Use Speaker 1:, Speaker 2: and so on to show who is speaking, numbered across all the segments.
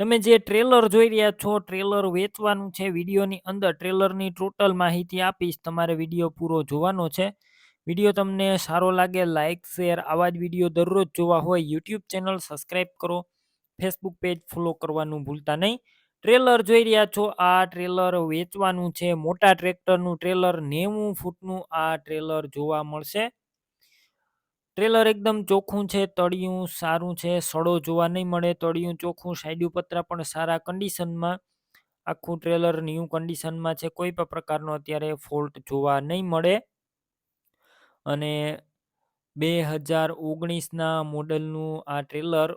Speaker 1: તમે જે ટ્રેલર જોઈ રહ્યા છો ટ્રેલર વેચવાનું છે, વિડીયોની અંદર ટ્રેલરની ટોટલ માહિતી આપીશ, તમારે વીડિયો પૂરો જોવાનો છે. વીડિયો તમને સારો લાગે લાઇક શેર આવા જ વીડિયો દરરોજ જોવા હોય યુટ્યુબ ચેનલ સબસ્ક્રાઈબ કરો ફેસબુક પેજ ફોલો કરવાનું ભૂલતા નહીં. ટ્રેલર જોઈ રહ્યા છો, આ ટ્રેલર વેચવાનું છે, મોટા ટ્રેક્ટરનું ટ્રેલર નેવું ફૂટનું આ ટ્રેલર જોવા મળશે. ટ્રેલર એકદમ ચોખ્ખું છે, તળિયું સારું છે, સડો જોવા નહીં મળે, તળિયું ચોખ્ખું સાઈડ પત્રા પણ સારા કન્ડિશનમાં આખું ટ્રેલર ન્યૂ કન્ડિશનમાં છે, કોઈ પણ પ્રકારનો અત્યારે ફોલ્ટ જોવા નહીં મળે. અને બે હજાર ઓગણીસના મોડલનું આ ટ્રેલર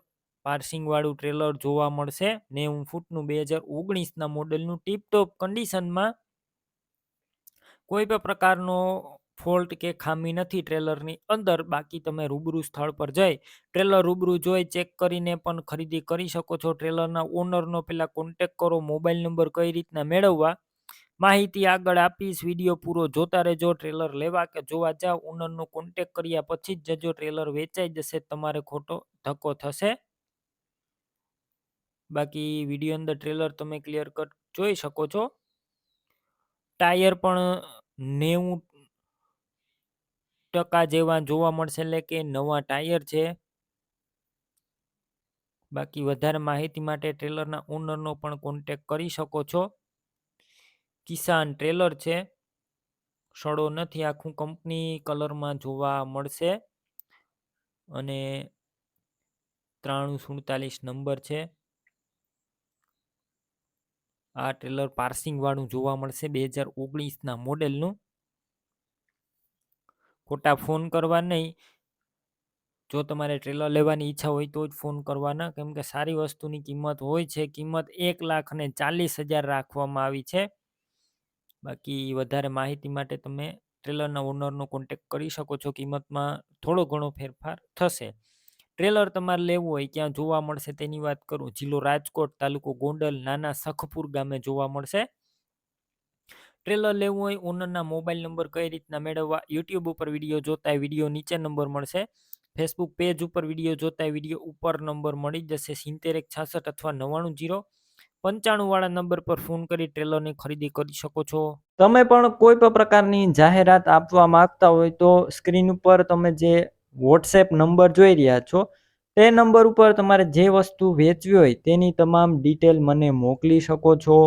Speaker 1: પાર્સિંગવાળું ટ્રેલર જોવા મળશે. નેવું ફૂટનું બે હજાર ઓગણીસના મોડલનું ટીપટોપ કન્ડિશનમાં કોઈ પણ પ્રકારનો ફોલ્ટ કે ખામી નથી ટ્રેલરની અંદર, બાકી તમે રૂબરૂ સ્થળ પર જઈ ટ્રેલર રૂબરૂ જોઈ, ચેક કરીને પણ ખરીદી કરી શકો છો. ટ્રેલરના ઓનરનો પહેલાં કોન્ટેક કરો, મોબાઈલ નંબર કઈ રીતના મેળવવા, માહિતી આગળ આપીશ, વીડિયો પૂરો જોતા રહેજો, ટ્રેલર લેવા કે જોવા જાઓ ઓનરનો કોન્ટેક કર્યા પછી જ જજો, ટ્રેલર વેચાઈ જશે, તમારે ખોટો ધક્કો થશે. બાકી વીડિયો અંદર ટ્રેલર તમે ક્લિયર કટ જોઈ શકો છો. ટાયર પણ નેવું ટકા જેવા જોવા મળશે એટલે કે નવા ટાયર છે. બાકી વધારે માહિતી માટે ટ્રેલરના ઓનરનો પણ કોન્ટેક કરી શકો છો. કિસાન ટ્રેલર છે. સડો નથી આખું કંપની કલરમાં જોવા મળશે. અને ત્રાણું સુડતાલીસ નંબર છે. આ ટ્રેલર પાર્સિંગ વાળું જોવા મળશે બે હજાર ઓગણીસના મોડેલનું. ખોટા ફોન કરવા નહીં. જો તમારે ટ્રેલર લેવાની ઈચ્છા હોય તો જ ફોન કરવાના. કેમ કે સારી વસ્તુની કિંમત હોય છે. કિંમત એક લાખ અને ચાલીસ હજાર રાખવામાં આવી છે. બાકી વધારે માહિતી માટે તમે ટ્રેલરના ઓનરનો કોન્ટેક કરી શકો છો. કિંમતમાં થોડો ઘણો ફેરફાર થશે. ટ્રેલર તમારે લેવું હોય ક્યાં જોવા મળશે તેની વાત કરું. જિલ્લો રાજકોટ તાલુકો ગોંડલ, નાના સખપુર ગામે જોવા મળશે. ટ્રેલર લેવું હોય, ઓનરના મોબાઈલ નંબર કઈ રીતના મેળવવા, યુટ્યુબ ઉપર વીડિયો જોતા વીડિયો નીચે નંબર મળશે, ફેસબુક પેજ ઉપર વીડિયો જોતા વીડિયો ઉપર નંબર મળી જશે, સિત્તેર એક છાસઠ અથવા નવ્વાણું જીરો, પંચાણું વાળા નંબર પર ફોન કરી ટ્રેલરની ખરીદી કરી શકો છો. તમે પણ કોઈ પણ પ્રકારની જાહેરાત આપવા માંગતા હોય તો સ્ક્રીન ઉપર તમે જે વોટ્સએપ નંબર જોઈ રહ્યા છો, તે નંબર ઉપર તમારે જે વસ્તુ વેચવી હોય તેની તમામ ડિટેલ મને મોકલી શકો છો.